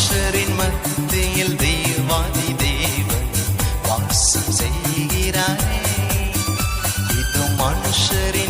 மாஷரின் மத்தியில் தேவாதி தேவன் வாசம் செய்கிறாரே. இது மனுஷரின்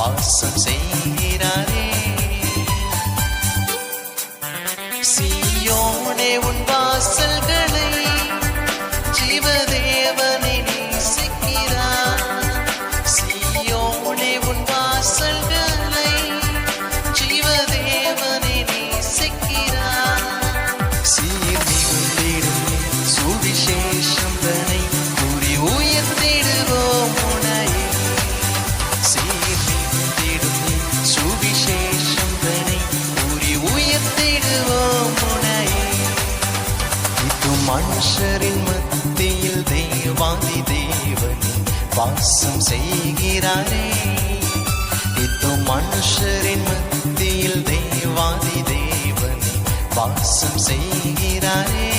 வாசம் செய்கிறாரே. சீயோனே உண்பா மனிதரின் மத்தியில் தேவாதி தேவனே வாசம் செய்கிறாரே. இதோ மனுஷரின் மத்தியில் தேவாதி தேவனே வாசம் செய்கிறாரே.